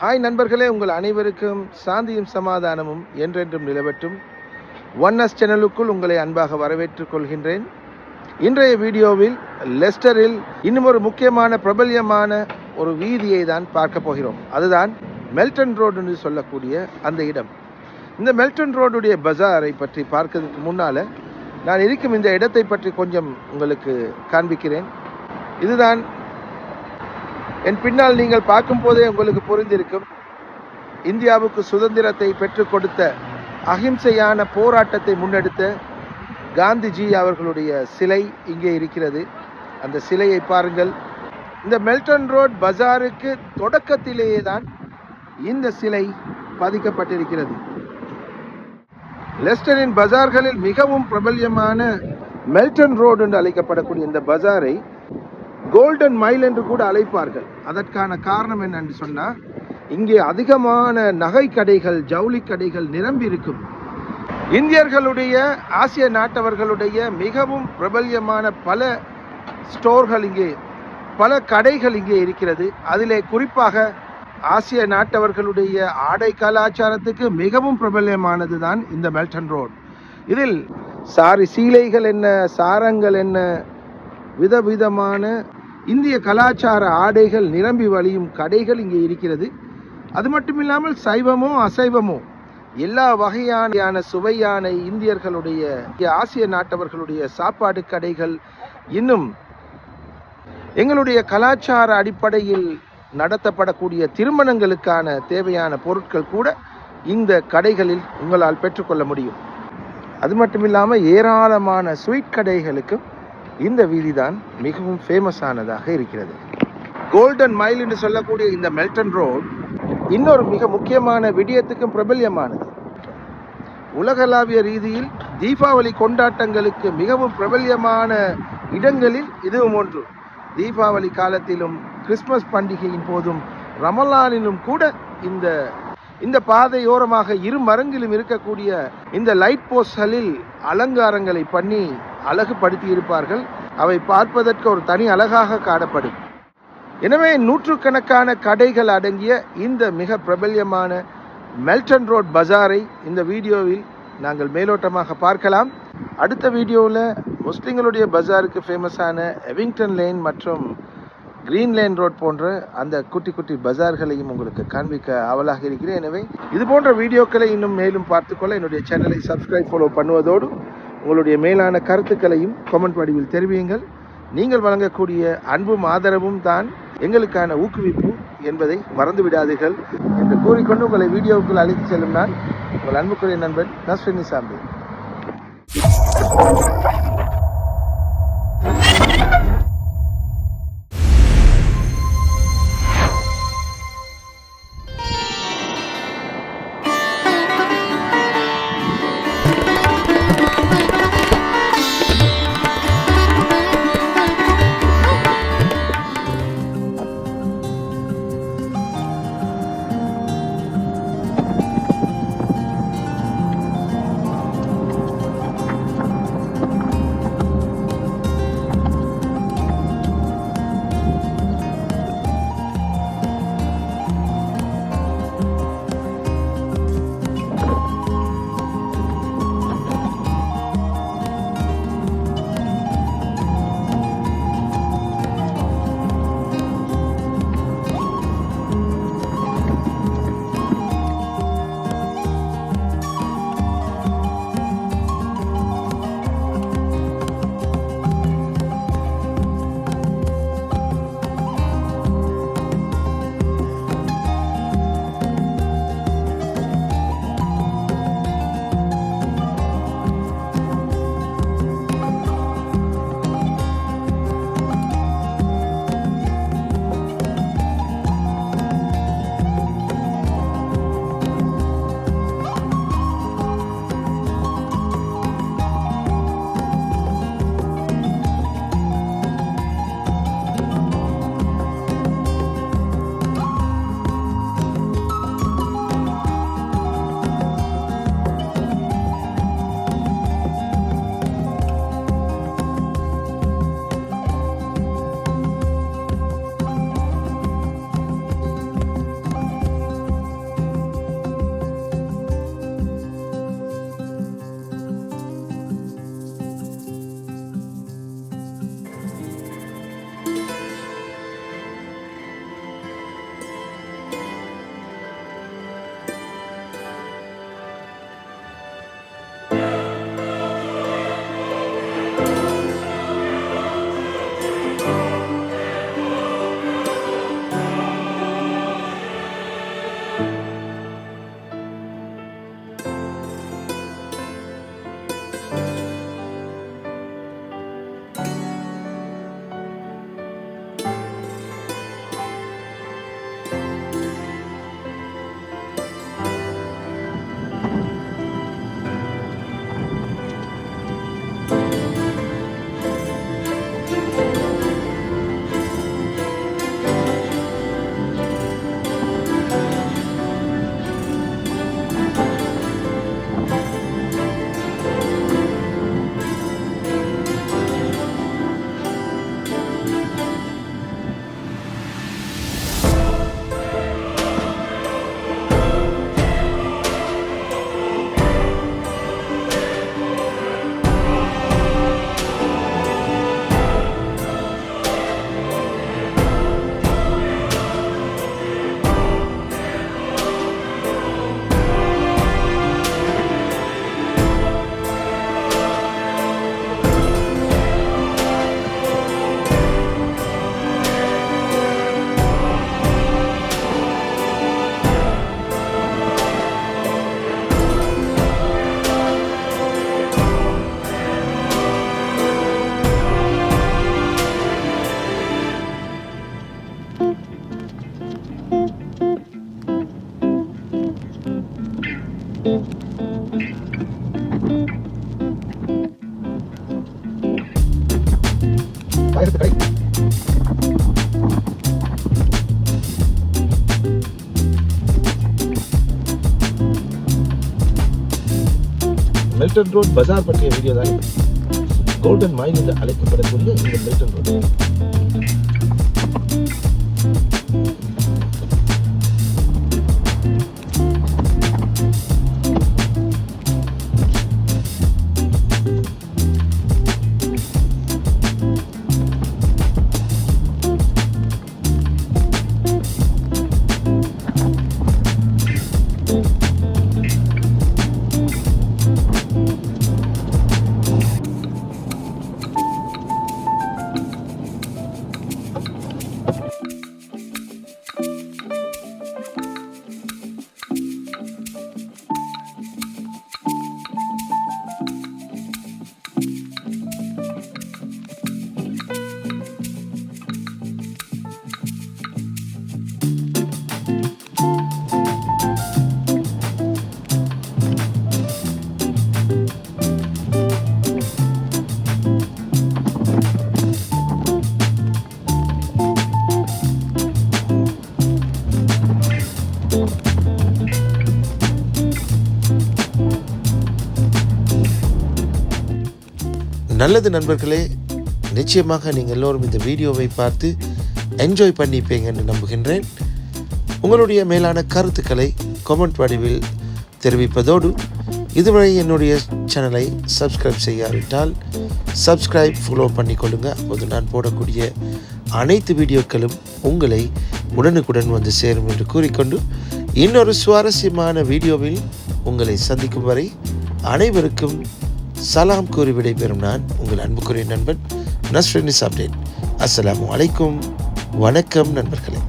Hi நண்பர்களே உங்கள் அனைவருக்கும் சாந்தியும் சமாதானமும் என்றென்றும் நிலவட்டும். ஒன்எஸ் சேனலுக்குள் உங்களை அன்பாக வரவேற்றுக் கொள்கின்றேன். இன்றைய வீடியோவில் லெஸ்டரில் இன்னும் ஒரு முக்கியமான பிரபல்யமான ஒரு வீதியை தான் பார்க்க போகிறோம். அதுதான் மெல்டன் ரோடு என்று சொல்லக்கூடிய அந்த இடம். இந்த மெல்டன் ரோடுடைய பஜாரை பற்றி பார்க்கறதுக்கு முன்னால் நான் இருக்கும் இந்த இடத்தை பற்றி கொஞ்சம் உங்களுக்கு காண்பிக்கிறேன். இதுதான் என் பின்னால் நீங்கள் பார்க்கும் போதே உங்களுக்கு புரிந்திருக்கும். இந்தியாவுக்கு சுதந்திரத்தை பெற்றுக் கொடுத்த அகிம்சையான போராட்டத்தை முன்னெடுத்த காந்திஜி அவர்களுடைய சிலை இங்கே இருக்கிறது. அந்த சிலையை பாருங்கள். இந்த மெல்டன் ரோட் பஜாருக்கு தொடக்கத்திலேயே தான் இந்த சிலை பதிக்கப்பட்டிருக்கிறது. லெஸ்டரின் பஜார்களில் மிகவும் பிரபல்யமான மெல்டன் ரோடு என்று அழைக்கப்படக்கூடிய இந்த பஜாரை கோல்டன் மைல் என்று கூட அழைப்பார்கள். அதற்கான காரணம் என்னென்று சொன்னால் இங்கே அதிகமான நகை கடைகள் ஜவுளி கடைகள் நிரம்பி இருக்கும். இந்தியர்களுடைய ஆசிய நாட்டவர்களுடைய மிகவும் பிரபல்யமான பல ஸ்டோர்கள் இங்கே பல கடைகள் இங்கே இருக்கிறது. அதிலே குறிப்பாக ஆசிய நாட்டவர்களுடைய ஆடை கலாச்சாரத்துக்கு மிகவும் பிரபல்யமானது தான் இந்த மெல்டன் ரோட் இதில் சாரி சீலைகள் என்ன சாரங்கள் என்ன விதவிதமான இந்திய கலாச்சார ஆடைகள் நிரம்பி வழியும் கடைகள் இங்கே இருக்கிறது. அது மட்டும் இல்லாமல் சைவமோ அசைவமோ எல்லா வகையான சுவையான இந்தியர்களுடைய ஆசிய நாட்டவர்களுடைய சாப்பாடு கடைகள் இன்னும் எங்களுடைய கலாச்சார அடிப்படையில் நடத்தப்படக்கூடிய திருமணங்களுக்கான தேவையான பொருட்கள் கூட இந்த கடைகளில் உங்களால் பெற்றுக்கொள்ள முடியும். அது மட்டும் இல்லாமல் ஏராளமான ஸ்வீட் கடைகளுக்கும் இந்த வீதி தான் மிகவும் ஃபேமஸானதாக இருக்கிறது. கோல்டன் மைல் என்று சொல்லக்கூடிய இந்த மெல்டன் ரோட் இன்னொரு மிக முக்கியமான விடயத்துக்கும் பிரபல்யமானது. உலகளாவிய ரீதியில் தீபாவளி கொண்டாட்டங்களுக்கு மிகவும் பிரபல்யமான இடங்களில் இதுவும் ஒன்று. தீபாவளி காலத்திலும் கிறிஸ்மஸ் பண்டிகையின் போதும் ரமலானிலும் கூட இந்த இந்த பாதையோரமாக இரு மரங்களிலும் இருக்கக்கூடிய இந்த லைட் போஸ்ட்களில் அலங்காரங்களை பண்ணி அழகுபடுத்தி இருப்பார்கள் அவை பார்ப்பதற்கு ஒரு தனி அழகாக காணப்படும். எனவே நூற்றுக்கணக்கான கடைகள் அடங்கிய இந்த மிக பிரபல்யமான மெல்டன் ரோட் பஜாரை இந்த வீடியோவில் நாங்கள் மேலோட்டமாக பார்க்கலாம். அடுத்த வீடியோவில் முஸ்லிம்களுடைய பஜாருக்கு ஃபேமஸான எவிங்டன் லேன் மற்றும் கிரீன் லேன் ரோட் போன்ற அந்த குட்டி குட்டி பஜார்களையும் உங்களுக்கு காண்பிக்க ஆவலாக இருக்கிறேன். எனவே இது போன்ற வீடியோக்களை இன்னும் மேலும் பார்த்துக்கொள்ள என்னுடைய சேனலை சப்ஸ்கிரைப் ஃபாலோ பண்ணுவதோடு உங்களுடைய மேலான கருத்துக்களையும் கமெண்ட் வடிவில் தெரிவியுங்கள். நீங்கள் வழங்கக்கூடிய அன்பும் ஆதரவும் தான் எங்களுக்கான ஊக்குவிப்பு என்பதை மறந்து விடாதீர்கள் என்று கூறிக்கொண்டு உங்களை வீடியோவுக்குள் அழைத்து செல்லும் நான் உங்கள் அன்புக்குரிய நண்பன் நஸ்வினி சாம்பி. மில்டன் ரோட் பஜார் பற்றிய வீடியோ தான் கோல்டன் மைல் என்று அழைக்கப்படக்கூடிய இந்த மில்டன் ரோடு நல்லது நண்பர்களே நிச்சயமாக நீங்கள் எல்லோரும் இந்த வீடியோவை பார்த்து என்ஜாய் பண்ணிப்பீங்கன்னு நம்புகின்றேன். உங்களுடைய மேலான கருத்துக்களை கமெண்ட் வடிவில் தெரிவிப்பதோடு இதுவரை என்னுடைய சேனலை சப்ஸ்கிரைப் செய்யாவிட்டால் சப்ஸ்கிரைப் ஃபாலோ பண்ணிக்கொள்ளுங்கள் அப்போது நான் போடக்கூடிய அனைத்து வீடியோக்களும் உங்களை உடனுக்குடன் வந்து சேரும் என்று கூறிக்கொண்டு இன்னொரு சுவாரஸ்யமான வீடியோவில் உங்களை சந்திக்கும் வரை அனைவருக்கும் சலாம் கூறி விடைபெறும் நான் உங்கள் அன்புக்குரிய நண்பன் நஸ்ரின் அப்டேட் அஸ்லாம் வலைக்கும் வணக்கம் நண்பர்களே.